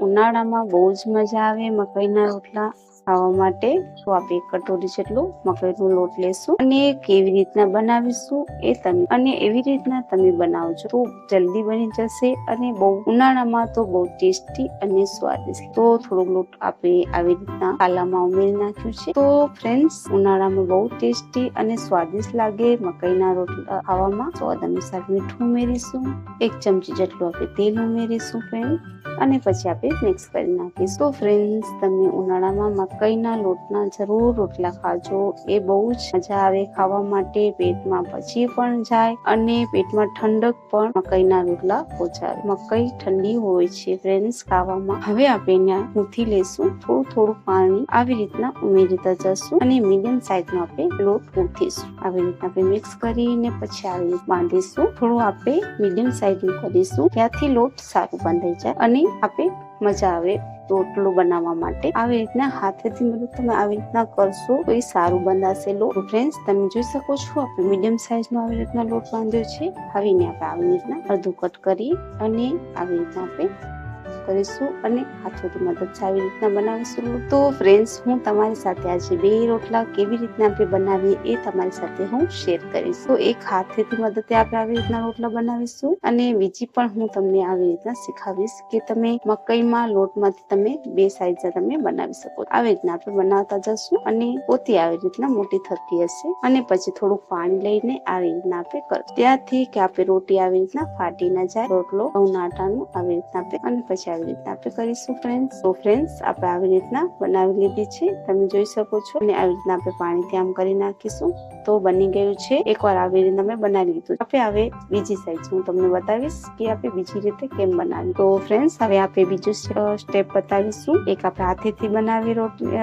ઉનાળામાં બહુ જ મજા આવે મકાઈના રોટલા. ખાવા માટે તો આપણે એક કટોરી જેટલું મકાઈનો લોટ લેશું અને કેવી રીતના બનાવીશું એ તમે અને એવી રીતના તમે બનાવજો. તો જલ્દી બની જશે અને બહુ ઉનાળામાં તો બહુ ટેસ્ટી અને સ્વાદિષ્ટ. તો થોડોક લોટ આપણે આવી રીતના કાલામાં ઉમેરી નાખ્યું છે. તો ફ્રેન્ડ્સ, ઉનાળામાં બહુ ટેસ્ટી અને સ્વાદિષ્ટ લાગે મકાઈના રોટલા ખાવામાં. સ્વાદ અનુસાર મીઠું ઉમેરીશું. એક ચમચી જેટલું આપણે તેલ ઉમેરીશું, ફ્રેન્ડ. અને પછી આપણે મિક્સ કરી નાખીશું. તો ફ્રેન્ડ્સ, તમે ઉનાળામાં મકાઈના લોટના જરૂર રોટલા ખાજો. એ બહુ જ મજા આવે ખાવા માટે. પેટમાં પચી પણ જાય અને પેટમાં ઠંડક પણ મકાઈના રોટલા પહોંચાડે. મકાઈ ઠંડી હોય છે ફ્રેન્ડ્સ ખાવામાં. હવે આપણે ત્યાં મૂથી લેશું થોડું થોડું પાણી આવી રીતના ઉમેરીતા જશું અને મીડિયમ સાઈઝમાં આપણે લોટ મૂથીશું આવી રીતના આપણે મિક્સ કરીને પછી આવી રીતે બાંધીશું. થોડું આપણે મીડિયમ સાઈઝનું કરીશું. ત્યાંથી લોટ સારું બાંધાઈ જાય અને આપણે મજા આવે. રોટલો બનાવવા માટે. આવી રીતના હાથેથી મતલબ તમે આવી રીતના કરશો તો એ સારું બંધાશે લોટ. ફ્રેન્ડ્સ તમે જોઈ શકો છો આપણે મીડિયમ સાઇઝનો આવી રીતના લોટ બાંધ્યો છે. આવીને આપણે આવી રીતના અડધું કટ કરી અને આવી રીતના આપણે કરીશું અને હાથોથી મદદથી આવી રીતના બનાવીશું. તો ફ્રેન્ડ્સ હું તમારી સાથે આજે બે રોટલા કેવી રીતના આપણે બનાવીએ એ તમારી સાથે હું શેર કરીશ. તો એક હાથેથી મદદથી આપણે આવી રીતના રોટલા બનાવીશું અને બીજી પણ હું તમને આવી રીતના શીખાવીશ કે તમે મકઈમાં લોટમાંથી તમે બે સાઈઝ તમે બનાવી શકો. આવી રીતના આપણે બનાવતા જશું અને પોતી આવી રીતના મોટી થતી હશે અને પછી થોડું પાણી લઈને આવી રીતના આપણે કરશું ત્યાંથી કે આપણે રોટી આવી રીતના ફાટી ના જાય, રોટલો ઘઉં આટાનું આવી રીતના આપણે અને પછી આવી રીતના આપણે કરીશું ફ્રેન્ડ્સ તો ફ્રેન્ડ્સ આપણે આવી રીતના બનાવી લીધી છે. તમે જોઈ શકો છો. અને આવી રીતના આપણે પાણીથી આમ કરી નાખીશું. તો બની ગયું છે. એકવાર આવી રીતના મેં બનાવી લીધું આપણે હવે બીજી સાઈડ હું તમને બતાવીશ કે આપણે બીજી રીતે કેમ બનાવી. તો ફ્રેન્ડ્સ હવે આપણે બીજું સ્ટેપ બતાવીશું. એક આપણે હાથેથી બનાવી રોટલી.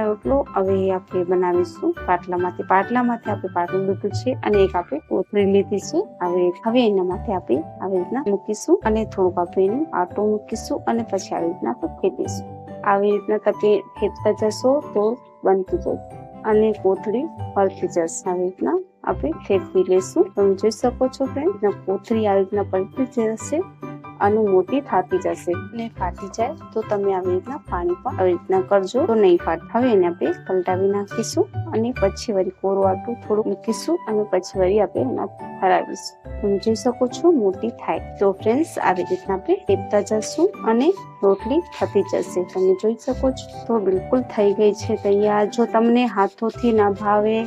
હવે આપણે બનાવીશું. પાટલામાંથી પાટલામાંથી આપણે પાટલું લીધું છે. અને એક આપણે કોથળી લીધી છે હવે હવે એના માટે આપણે આવી રીતના મૂકીશું. અને થોડુંક આપણે એનું આટો મૂકીશું. અને પછી આવી રીતના આપણે ખેતીશું આવી રીતના તમે ખેંચતા જશો તો બનતું જશે. અને કોથળી હલતી જશે. આવી રીતના આપણે ફેંકી લેશું. તમે જોઈ શકો છો ફ્રેન્ડ કોથળી આવી રીતના પલટી જશે અને મોટી થાતી જશે. અને ફાટી જાય તો તમે આવી રીતના પાણી પણ આવી રીતના કરજો. તો નહીં ફાટ હવે એને આપણે પલટાવી નાખીશું અને પછી વળી કોરો આટલું થોડું મૂકીશું અને પછી વળી આપણે એના હરાવીશું સમજી શકો છો, મોટી થાય. તો ફ્રેન્ડ્સ આવી રીતના આપણે ટેપતા જશું અને રોટલી થતી જશે. તમે જોઈ શકો છો, તો બિલકુલ થઈ ગઈ છે તૈયાર. જો તમને હાથોથી ના ભાવે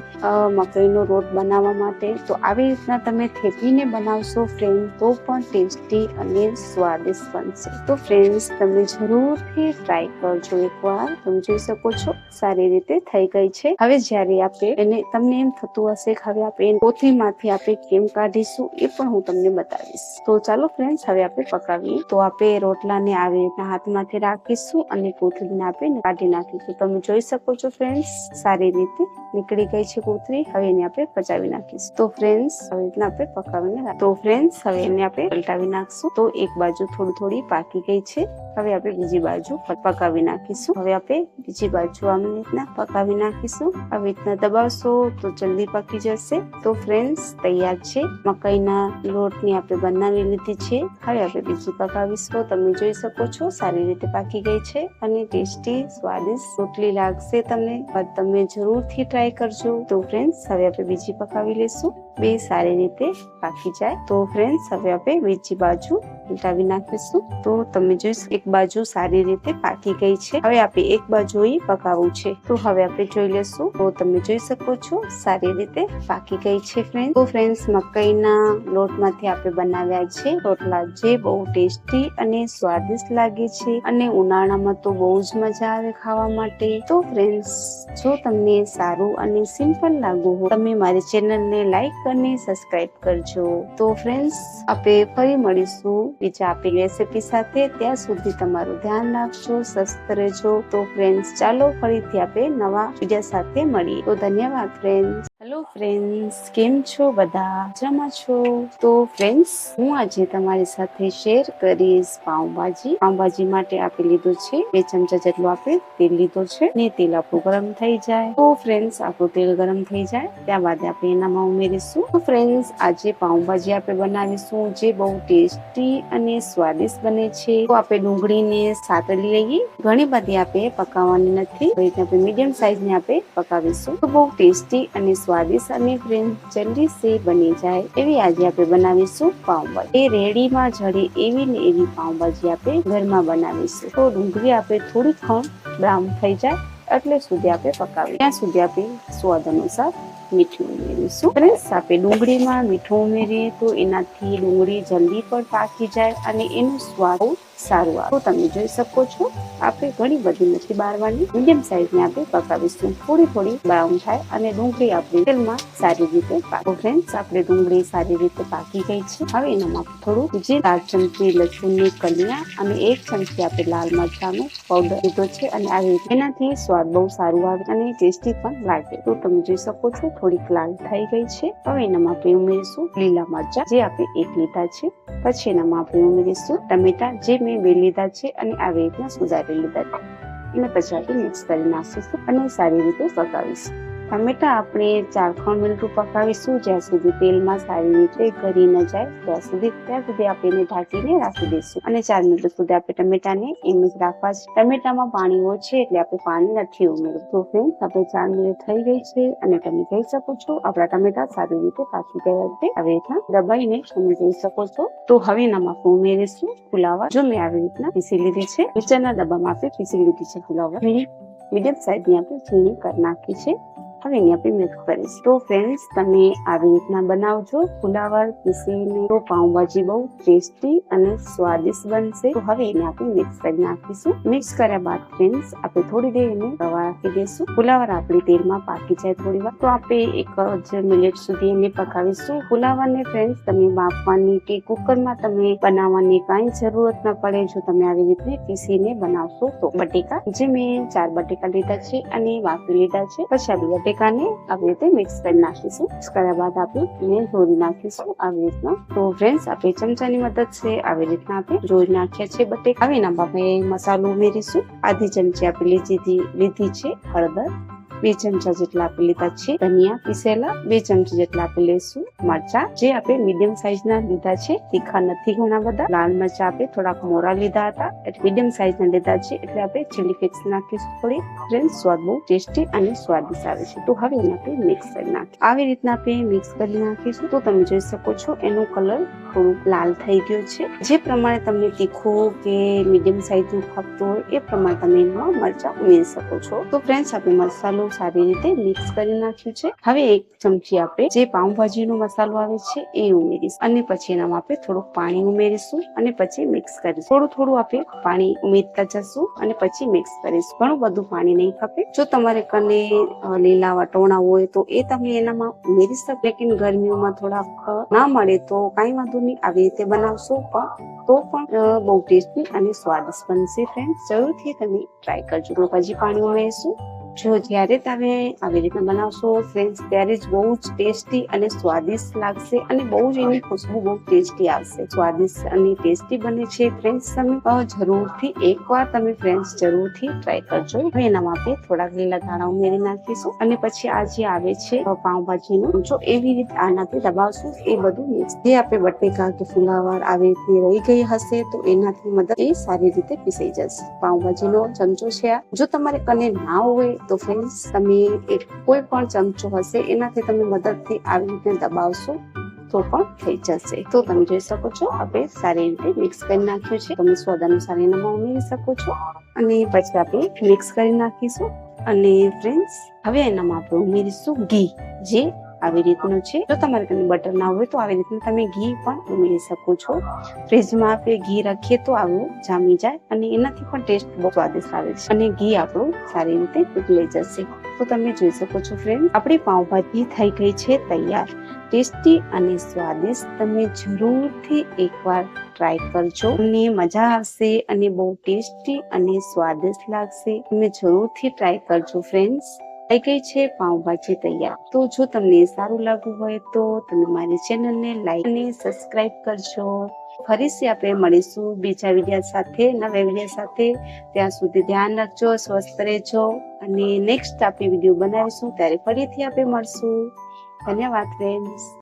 મકઈનો રોટ બનાવવા માટે, તો આવી રીતના તમે થેપીને બનાવશો ફ્રેન્ડ તો પણ ટેસ્ટી અને સ્વાદિષ્ટ બનશે. તો ફ્રેન્ડ્સ તમે જરૂરથી ટ્રાય કરજો એકવાર. તમે જોઈ શકો છો, સારી રીતે થઈ ગઈ છે. હવે જ્યારે આપણે એને, તમને એમ થતું હશે કે હવે આપણે કોથળીમાંથી આપણે કેમ કાઢીશું એ પણ હું તમને બતાવીશ. તો ચાલો ફ્રેન્ડ્સ હવે આપણે પકાવીએ. તો આપણે રોટલાને આવી રીતના હાથમાંથી રાખીશું અને કોથળીને આપણે કાઢી નાખીશું. તમે જોઈ શકો છો ફ્રેન્ડ્સ સારી રીતે નીકળી ગઈ છે કોથળી. હવે એને આપણે પચાવી નાખીશું. તો ફ્રેન્ડ્સ આવી રીતના આપણે પકાવીને તો ફ્રેન્ડ્સ હવે એને આપણે પલટાવી નાખશું. તો એક બાજુ થોડી થોડી પાકી ગઈ છે. હવે આપણે બીજી બાજુ પકાવી નાખીશું. હવે આપણે બીજી બાજુ આમ રીતના પકાવી નાખીશું. આવી રીતના દબાવશો તો જલ્દી પકી જશે. તો ફ્રેન્ડ્સ તૈયાર છે. મકાઈના લોટની આપણે બનાવી લીધી છે. હવે આપણે બીજી પકાવીશું. તમે જોઈ શકો છો, સારી રીતે પાકી ગઈ છે અને ટેસ્ટી, સ્વાદિષ્ટ રોટલી લાગશે તમને. તમે જરૂરથી ટ્રાય કરજો. તો ફ્રેન્ડ્સ હવે આપણે બીજી પકાવી લેશું બે સારી રીતે પાકી જાય. તો ફ્રેન્ડ્સ હવે આપણે બીજી બાજુ ઉલટાવી નાખીશું. તો તમે જોઈશ એક બાજુ સારી રીતે પાકી ગઈ છે. હવે આપણે એક બાજુ પકાવવું છે. તો હવે આપણે જોઈ લેશું તો તમે જોઈ શકો છો, સારી રીતે પાકી ગઈ છે ફ્રેન્ડ તો ફ્રેન્ડ્સ મકાઈના લોટમાંથી આપણે બનાવ્યા છે. રોટલા જે બહુ ટેસ્ટી અને સ્વાદિષ્ટ લાગે છે અને ઉનાળામાં તો બહુ જ મજા આવે ખાવા માટે. તો ફ્રેન્ડ્સ જો તમને સારું અને સિમ્પલ લાગુ હોય, તમે મારી ચેનલને લાઈક અને સબસ્ક્રાઇબ કરજો. તો ફ્રેન્ડ્સ આપણે ફરી મળીશું બીજા આપી રેસીપી સાથે. ત્યાં સુધી તમારું ધ્યાન રાખજો, સ્વસ્થ રહેજો. તો ફ્રેન્ડ્સ ચાલો ફરીથી આપણે નવા વીડિયો સાથે મળીએ. તો ધન્યવાદ ફ્રેન્ડ્સ હેલો ફ્રેન્ડ્સ કેમ છો? બધા મજામાં છો? તો ફ્રેન્ડ્સ હું આજે તમારી સાથે શેર કરીશ પાઉંભાજી. પાઉંભાજી માટે આપી લીધું છે બે ચમચા જેટલું આપણે તેલ લીધો છે ને તેલ આપણું ગરમ થઈ જાય. તો ફ્રેન્ડ્સ આપણું તેલ ગરમ થઈ જાય. ત્યારબાદ આપણે એનામાં ઉમેરીશું. તો ફ્રેન્ડ્સ આજે પાઉંભાજી આપણે બનાવીશું જે બહુ ટેસ્ટી અને સ્વાદિષ્ટ બને છે. તો, આપણે ડુંગળીને સાતળી લઈએ. ઘણી બધી આપણે પકાવવાની નથી. તો આપણે મીડિયમ સાઈઝની આપણે પકાવીશું. તો, બહુ ટેસ્ટી અને સ્વાદિષ્ટ અને જલ્દી સે બની જાય એવી આજે આપણે બનાવીશું પાઉંભાજી. એ રેડીમાં જડે એવી ને એવી પાઉંભાજી આપણે ઘરમાં બનાવીશું. તો ડુંગળી આપણે થોડી ખણ બ્રાઉન થઈ જાય એટલે સુધી આપણે પકાવી. ત્યાં સુધી આપણે સ્વાદ અનુસાર મીઠું ઉમેરીશું. ફ્રેન્ડ્સ આપણે ડુંગળીમાં મીઠું ઉમેરીએ તો એનાથી ડુંગળી જલ્દી પણ પાકી જાય અને એનો સ્વાદ સારું આવે તમે જોઈ શકો છો. આપણે ઘણી બધી મચ્છી બારવાની મીડિયમ સાઈઝ ને આપણે પકાવીશું થોડી થોડી બ્રાઉન થાય અને ડુંગળી આપણી તેલમાં સારી રીતે પાકો ફ્રેન્ડ્સ, આપણે ડુંગળી સારી રીતે પાકી ગઈ છે. હવે એનામાં થોડું જે ચાર ચમચી, લસણની કલિયા અને એક ચમચી આપણે લાલ મરચાંનો પાવડર લીધો છે અને આવી એનાથી સ્વાદ બહુ સારું આવે અને ટેસ્ટી પણ લાગે. તો તમે જોઈ શકો છો, થોડીક લાલ થઈ ગઈ છે. હવે એનામાં આપણે ઉમેરીશું લીલા મરચાં, જે આપણે એક લીધા છે. પછી એનામાં આપણે ઉમેરીશું ટમેટા, જે મેં બે લીધા છે અને આવી રીતના સુધારી લીધા છે. અને પછી આપણે મિક્સ કરી નાખીશું અને સારી રીતે પકાવીશું ટમેટા આપણે ચાર ખણ મિનિટ પકાવીશું. જ્યાં સુધી તેલમાં સારી રીતે ગળી ન જાય, ત્યાં સુધી ત્યાં સુધી આપણે એને ઢાંકીને રાખી દઈશું. અને ચાર મિનિટ સુધી આપણે ટમેટાને એમ જ રાખવા છે. ટમેટામાં પાણી છે એટલે આપણે પાણી નથી ઉમેરવું. તો ફ્રેન્ડ આપણે ચાર મિનિટ થઈ ગઈ છે અને તમે જોઈ શકો છો, આપણા ટમેટા સારી રીતે પાકી ગયા છે. આવી રીતના દબાઈને તમે જોઈ શકો છો. તો હવે એનામાં ઉમેરીશું ફુલાવા. જો મેં આવી રીતના પીસી લીધી છે, નીચેના ડબ્બામાં આપણે પીસી લીધી છે ફુલાવા. મીડિયમ સાઈઝની આપણે ઝીણી કરી નાખી છે. હવે એને આપણે મિક્સ કરીશું. તો ફ્રેન્ડ્સ તમે આવી રીતના બનાવજો. ફુલાવર પીસીને તો પાઉંભાજી બહુ ટેસ્ટી અને સ્વાદિષ્ટ બનશે. તો હવે એને આપણે મિક્સ કરી નાખીશું. મિક્સ કર્યા બાદ ફ્રેન્ડ્સ આપણે થોડી દેર એને રવા રાખી દઈશું. ફુલાવર આપણી તેલમાં પાકી જાય થોડી વાર. તો આપણે એક જ મિનિટ સુધી એને પકાવીશું. ફુલાવરને ફ્રેન્ડ્સ તમે બાફવાની કે કુકરમાં તમે બનાવવાની કાંઈ જરૂરત ન પડે, જો તમે આવી રીતે પીસીને બનાવશો તો. બટેકા, જે મેં ચાર બટેકા લીધા છે અને બાફી લીધા છે. પછી આપણે બટેકાને આવી રીતે મિક્સ કરી નાખીશું. મિક્સ કર્યા બાદ આપણે એને જોડી નાખીશું આવી રીતના. તો ફ્રેન્ડ્સ આપણે ચમચાની છે. આવી રીતના આપણે જોડી નાખ્યા છે બટેકા. હવે આપણે મસાલો ઉમેરીશું. આધી ચમચી આપણે લીધી લીધી છે હળદર. બે ચમચા જેટલા આપી લીધા છે ધનિયા પીસેલા. બે ચમચી જેટલા આપી લેશું મરચા. જે આપણે મીડિયમ સાઈઝ ના લીધા છે, તીખા નથી ઘણા બધા. લાલ મરચા આપણે થોડાક મોરા લીધા હતા. એટલે મીડિયમ સાઈઝ ના લીધા છે, એટલે આપણે ચીલી ફ્લેક્સ નાખીશું થોડી ફ્રેન્ડ સ્વાદ બહુ ટેસ્ટી અને સ્વાદિષ્ટ આવે છે. તો હવે એને આપણે મિક્સ કરી નાખીએ આવી રીતના આપણે મિક્સ કરી નાખીશું. તો તમે જોઈ શકો છો, એનો કલર થોડુંક લાલ થઈ ગયો છે. જે પ્રમાણે તમને તીખું કે મીડિયમ સાઈઝનું ખપતું હોય, એ પ્રમાણે તમે એમાં મરચા ઉમેરી શકો છો. તો ફ્રેન્ડ્સ આપણે મસાલો સારી રીતે મિક્સ કરી નાખ્યું છે. હવે એક ચમચી આપણે જે પાઉંભાજીનો મસાલો આવે છે, એ ઉમેરીશું. અને પછી એનામાં આપણે થોડુંક પાણી ઉમેરીશું અને પછી મિક્સ કરીશું. થોડું થોડું આપણે પાણી ઉમેરતા જશું અને પછી મિક્સ કરીશું. ઘણું બધું પાણી નહીં ખપે. જો તમારે કને લીલા વટોણા હોય તો એ તમે એનામાં ઉમેરી શકો. લેકિન ગરમીઓમાં થોડાક ના મળે તો કાંઈ વાંધો નહીં. આવી રીતે બનાવશો પણ તો પણ બહુ ટેસ્ટી અને સ્વાદિષ્ટ બનશે ફ્રેન્ડ જરૂરથી તમે ટ્રાય કરજો. પછી પાણી ઉમેરીશું. જો જ્યારે તમે આવી રીતે બનાવશો ફ્રેન્ડ્સ ત્યારે જ બહુ જ ટેસ્ટી અને સ્વાદિષ્ટ લાગશે અને બહુ જ એની ખુશ્બુ બહુ ટેસ્ટી આવશે. સ્વાદિષ્ટ અને ટેસ્ટી બને છે ફ્રેન્ડ્સ તમે જરૂરથી એકવાર તમે ફ્રેન્ડ્સ જરૂરથી ટ્રાય કરજો. હવે એનામાં આપણે થોડાક લીલા ધાણા ઉમેરી નાખીશું અને પછી આ જે આવે છે પાઉંભાજીનું, જો એવી રીતે આનાથી દબાવશું, એ બધું જે આપણે બટેકા કે ફુલાવર આવી રીતે રહી ગઈ હશે, તો એનાથી મદદ એ સારી રીતે પીસાઈ જશે. પાઉંભાજીનો ચમચો છે આ. જો તમારે કને ના હોય તો ફ્રેન્ડ્સ તમે એક કોઈ પણ ચમચો હશે, એનાથી તમે મદદથી આવી રીતે દબાવશો, તો પણ થઈ જશે. તો તમે જોઈ શકો છો, આપણે સારી રીતે મિક્સ કરી નાખ્યું છે. તમે સ્વાદ અનુસાર એનામાં ઉમેરી શકો છો. અને પછી આપણે મિક્સ કરી નાખીશું. અને ફ્રેન્ડ્સ હવે એનામાં આપણે ઉમેરીશું ઘી, જે આવી રીતનું છે. જો તમારે કને બટર ના હોય તો આવી રીતનું તમે ઘી પણ ઉમેરી શકો છો. ફ્રીજમાં આપણે ઘી રાખીએ તો આવું જામી જાય અને એનાથી પણ ટેસ્ટ બહુ સ્વાદિષ્ટ આવે છે. અને ઘી આપણું સારી રીતે ઉકળી જશે. તો તમે જોઈ શકો છો ફ્રેન્ડ આપણી પાઉંભાજી થઈ ગઈ છે તૈયાર. ટેસ્ટી અને સ્વાદિષ્ટ તમે જરૂરથી એકવાર ટ્રાય કરજો. અને મજા આવશે અને બહુ ટેસ્ટી અને સ્વાદિષ્ટ લાગશે. તમે જરૂરથી ટ્રાય કરજો ફ્રેન્ડ્સ થઈ ગઈ છે પાઉંભાજી તૈયાર. તો જો તમને સારું લાગવું હોય તો તમે મારી ચેનલને લાઈક અને સબસ્ક્રાઇબ કરજો. ફરીથી આપણે મળીશું બીજા વિડીયા સાથે, નવા વિડીયા સાથે. ત્યાં સુધી ધ્યાન રાખજો, સ્વસ્થ રહેજો અને નેક્સ્ટ આપણે વીડિયો બનાવીશું ત્યારે ફરીથી આપણે મળશું. ધન્યવાદ ફ્રેન્ડ્સ